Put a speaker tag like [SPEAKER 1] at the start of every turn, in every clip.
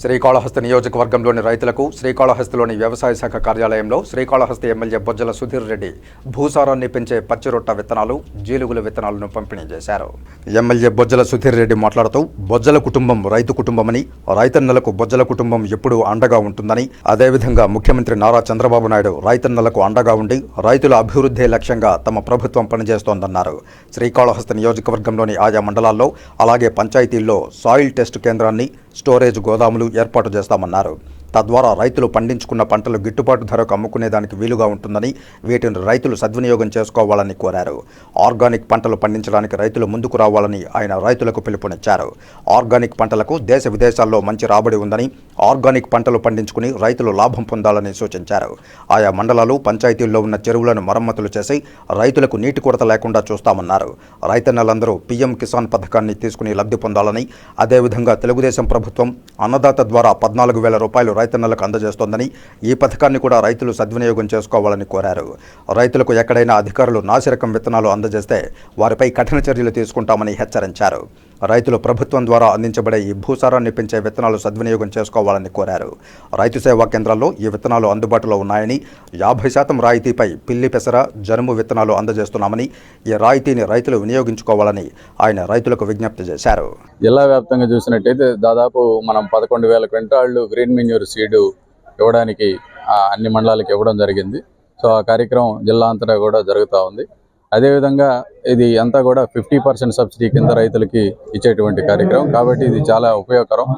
[SPEAKER 1] శ్రీకాళహస్తి నియోజకవర్గంలోని రైతులకు శ్రీకాళహస్తిలోని వ్యవసాయ శాఖ కార్యాలయంలో శ్రీకాళహస్తి ఎమ్మెల్యే బొజ్జల సుధీర్ రెడ్డి భూసారాన్ని పెంచే పచ్చిరొట్ట విత్తనాలు జీలుగుల విత్తనాలను పంపిణీ చేశారు. ఎమ్మెల్యే బొజ్జల సుధీర్ రెడ్డి మాట్లాడుతూ బొజ్జల కుటుంబం రైతు కుటుంబమని రైతన్నలకు బొజ్జల కుటుంబం ఎప్పుడూ అండగా ఉంటుందని అదేవిధంగా ముఖ్యమంత్రి నారా చంద్రబాబు నాయుడు రైతన్నలకు అండగా ఉండి రైతుల అభివృద్ధి లక్ష్యంగా తమ ప్రభుత్వం పనిచేస్తోందన్నారు. శ్రీకాళహస్తి నియోజకవర్గంలోని ఆయా మండలాల్లో అలాగే పంచాయతీల్లో సాయిల్ టెస్ట్ కేంద్రాన్ని స్టోరేజ్ గోదాములు ఏర్పాటు చేస్తామన్నారు. తద్వారా రైతులు పండించుకున్న పంటలు గిట్టుబాటు ధరకు అమ్ముకునేదానికి వీలుగా ఉంటుందని వీటిని రైతులు సద్వినియోగం చేసుకోవాలని కోరారు. ఆర్గానిక్ పంటలు పండించడానికి రైతులు ముందుకు రావాలని ఆయన రైతులకు పిలుపునిచ్చారు. ఆర్గానిక్ పంటలకు దేశ విదేశాల్లో మంచి రాబడి ఉందని ఆర్గానిక్ పంటలు పండించుకుని రైతులు లాభం పొందాలని సూచించారు. ఆయా మండలాలు పంచాయతీల్లో ఉన్న చెరువులను మరమ్మతులు చేసి రైతులకు నీటి కొరత లేకుండా చూస్తామన్నారు. రైతన్నలందరూ పీఎం కిసాన్ పథకాన్ని తీసుకుని లబ్ధి పొందాలని అదేవిధంగా తెలుగుదేశం ప్రభుత్వం అన్నదాత ద్వారా పద్నాలుగు వేల రూపాయలు రైతన్నలకు అందజేస్తోందని ఈ పథకాన్ని కూడా రైతులు సద్వినియోగం చేసుకోవాలని కోరారు. రైతులకు ఎక్కడైనా అధికారులు నాసిరకం విత్తనాలు అందజేస్తే వారిపై కఠిన చర్యలు తీసుకుంటామని హెచ్చరించారు. రైతులు ప్రభుత్వం ద్వారా అందించబడే ఈ భూసారాన్ని పెంచే విత్తనాలు సద్వినియోగం చేసుకోవాలని కోరారు. రైతు సేవా కేంద్రాల్లో ఈ విత్తనాలు అందుబాటులో ఉన్నాయని యాభై శాతం రాయితీపై పిల్లి పెసర జనుము విత్తనాలు అందజేస్తున్నామని ఈ రాయితీని రైతులు వినియోగించుకోవాలని ఆయన రైతులకు విజ్ఞప్తి చేశారు.
[SPEAKER 2] జిల్లా వ్యాప్తంగా చూసినట్టయితే దాదాపు మనం పదకొండు వేల క్వింటాళ్ళు గ్రీన్ మెన్యూర్ సీడు ఇవ్వడానికి అన్ని మండలాలకు ఇవ్వడం జరిగింది. సో ఆ కార్యక్రమం జిల్లా అంతటా కూడా జరుగుతూ ఉంది. అదేవిధంగా ఇది అంతా కూడా ఫిఫ్టీ పర్సెంట్ సబ్సిడీ కింద రైతులకి ఇచ్చేటువంటి కార్యక్రమం. కాబట్టి ఇది చాలా ఉపయోగకరం.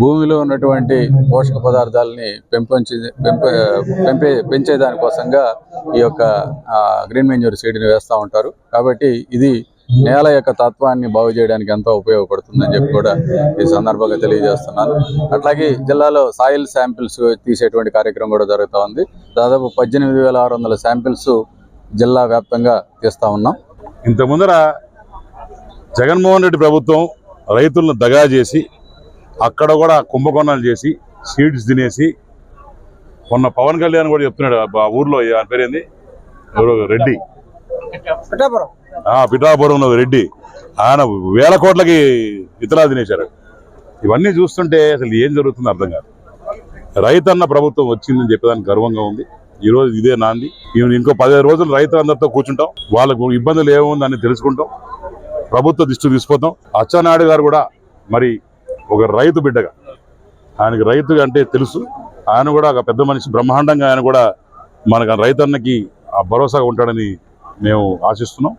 [SPEAKER 2] భూమిలో ఉన్నటువంటి పోషక పదార్థాలని పెంపొంచి పెంప పెంపే పెంచే దానికోసంగా ఈ యొక్క గ్రీన్ మెన్యూర్ సీడ్ని వేస్తూ ఉంటారు. కాబట్టి ఇది నేల యొక్క తత్వాన్ని బాగు చేయడానికి ఎంతో ఉపయోగపడుతుందని చెప్పి కూడా ఈ సందర్భంగా తెలియజేస్తున్నాను. అట్లాగే జిల్లాలో సాయిల్ శాంపిల్స్ తీసేటువంటి కార్యక్రమం కూడా జరుగుతూ ఉంది. దాదాపు పద్దెనిమిది వేల ఆరు వందల శాంపిల్స్ జిల్లా వ్యాప్తంగా తీస్తా ఉన్నాం.
[SPEAKER 3] ఇంత ముందర జగన్మోహన్ రెడ్డి ప్రభుత్వం రైతులను దగా చేసి అక్కడ కూడా కుంభకోణాలు చేసి సీడ్స్ తినేసి మొన్న పవన్ కళ్యాణ్ కూడా చెప్తున్నాడు ఆ ఊర్లో ఆ పేరేంది? రెడ్డి. ఆ పిఠాపురం రెడ్డి. ఆయన వేల కోట్లకి ఇతరాలు తినేశారు. ఇవన్నీ చూస్తుంటే అసలు ఏం జరుగుతుందో అర్థం కాదు. రైతన్న ప్రభుత్వం వచ్చిందని చెప్పేదానికి గర్వంగా ఉంది. ఈ రోజు ఇదే నాంది. ఇంకో పదిహేను రోజులు రైతులందరితో కూర్చుంటాం. వాళ్ళకు ఇబ్బందులు ఏముందని తెలుసుకుంటాం. ప్రభుత్వ దృష్టి తీసుకుపోతాం. అచ్చెన్నాయుడు గారు కూడా మరి ఒక రైతు బిడ్డగా. ఆయనకి రైతు అంటే తెలుసు. ఆయన కూడా ఒక పెద్ద మనిషి. బ్రహ్మాండంగా ఆయన కూడా మనకు ఆ రైతన్నకి ఆ భరోసాగా ఉంటాడని మేము ఆశిస్తున్నాం.